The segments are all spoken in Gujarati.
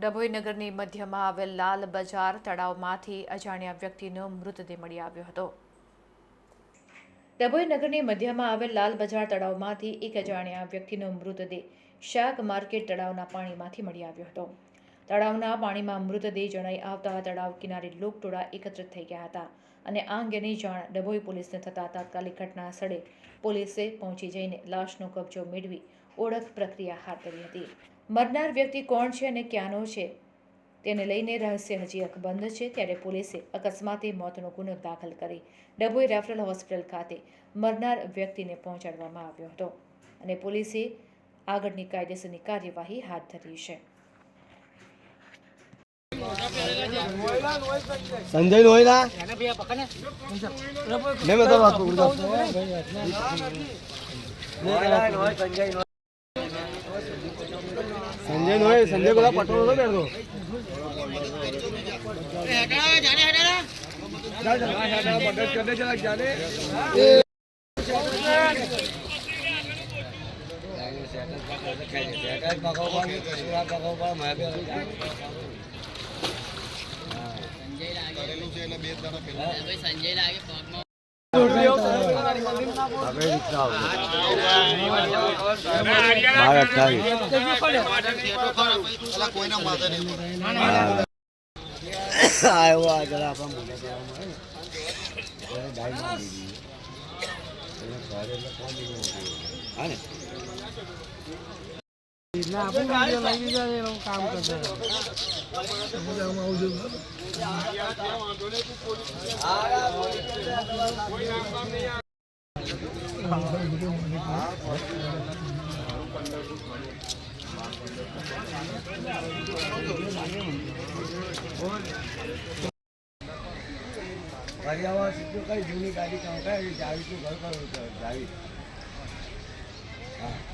ડભોઈ નગરની મધ્યમાં આવેલ લાલ બજાર તળાવમાંથી અજાણ્યા વ્યક્તિનો મૃતદેહ મળી આવ્યો હતો. ડભોઈ નગરની મધ્યમાં આવેલ લાલ બજાર તળાવમાંથી એક અજાણ્યા વ્યક્તિનો મૃતદેહ શાક માર્કેટ તળાવના પાણીમાંથી મળી આવ્યો હતો. તળાવના પાણીમાં મૃતદેહ જણાઈ આવતા તળાવ કિનારે લોકટોળા એકત્રિત થઈ ગયા હતા અને આ અંગેની જાણ ડભોઈ પોલીસને થતાં તાત્કાલિક ઘટના સ્થળે પોલીસે પહોંચી જઈને લાશનો કબજો મેળવી ઓળખ પ્રક્રિયા હાથ ધરી હતી. મરનાર વ્યક્તિ કોણ છે અને ક્યાંનો છે તેને લઈને રહસ્ય હજી અકબંધ છે ત્યારે પોલીસે અકસ્માતે મોતનો ગુનો દાખલ કરી ડભોઈ રેફરલ હોસ્પિટલ ખાતે મરનાર વ્યક્તિને પહોંચાડવામાં આવ્યો હતો અને પોલીસે આગળની કાયદેસરની કાર્યવાહી હાથ ધરી છે. સંજય નો હોય ના? મેં મેં તો વાત કરું સંજય નો સંજય બધા પટોળો નો બેઠો મદદ કરે જરાક જાને બાર અઠાવીસ આવ્યો આ જરા આપણા મોઢે કહેવામાં આવે ને. ત્યારે ડાઈ મારી દીધી. એને ઘરે એટલે કોણ દીધું મોઢું? હા ને? ફરી આવા સીધું કઈ જૂની ગાડી કામ કઈ જાવી તું ઘર કરું જાવી? હા.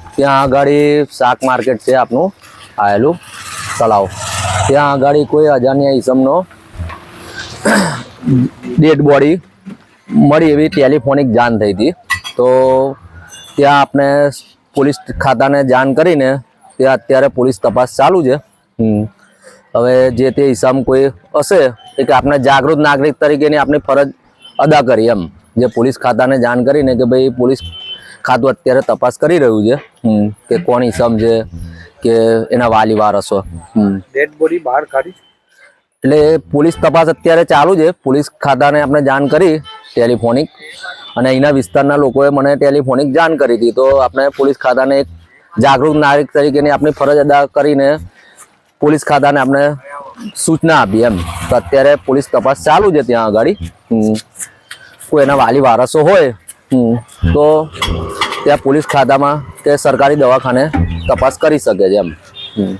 ત્યાં આગળ શાક માર્કેટ છે આપનું, આવેલું તળાવ. ત્યાં આગળ કોઈ અજાણ્યા ઈસમનો ડેડ બોડી મળી એવી ટેલિફોનિક જાણ થઈ હતી. તો ત્યાં આપણે પોલીસ ખાતાને જાણ કરીને ત્યાં અત્યારે પોલીસ તપાસ ચાલુ છે. હવે જે તે હિસાબ કોઈ હશે એ કે આપણે જાગૃત નાગરિક તરીકેની આપણી ફરજ અદા કરી એમ. જે પોલીસ ખાતાને જાણ કરીને કે ભાઈ પોલીસ ખાતું અત્યારે તપાસ કરી રહ્યું છે. કે કોણ હિસાબ છે કે એના વાલી વારસો. ડેડ બોડી બહાર કાઢી એટલે પોલીસ તપાસ અત્યારે ચાલુ છે. પોલીસ ખાતાને આપણે જાણ કરી ટેલિફોનિક. અને અહીંના વિસ્તારના લોકોએ મને ટેલિફોનિક જાણ કરી હતી. તો આપણે પોલીસ ખાતાને એક જાગૃત નાગરિક તરીકેની આપણી ફરજ અદા કરીને પોલીસ ખાતાને આપણે સૂચના આપી એમ. તો અત્યારે પોલીસ તપાસ ચાલુ છે ત્યાં આગળ. હમ. કોઈ એના વાલી વારસો હોય હમ, તો ત્યાં પોલીસ ખાતામાં કે સરકારી દવાખાને તપાસ કરી શકે છે એમ. હમ.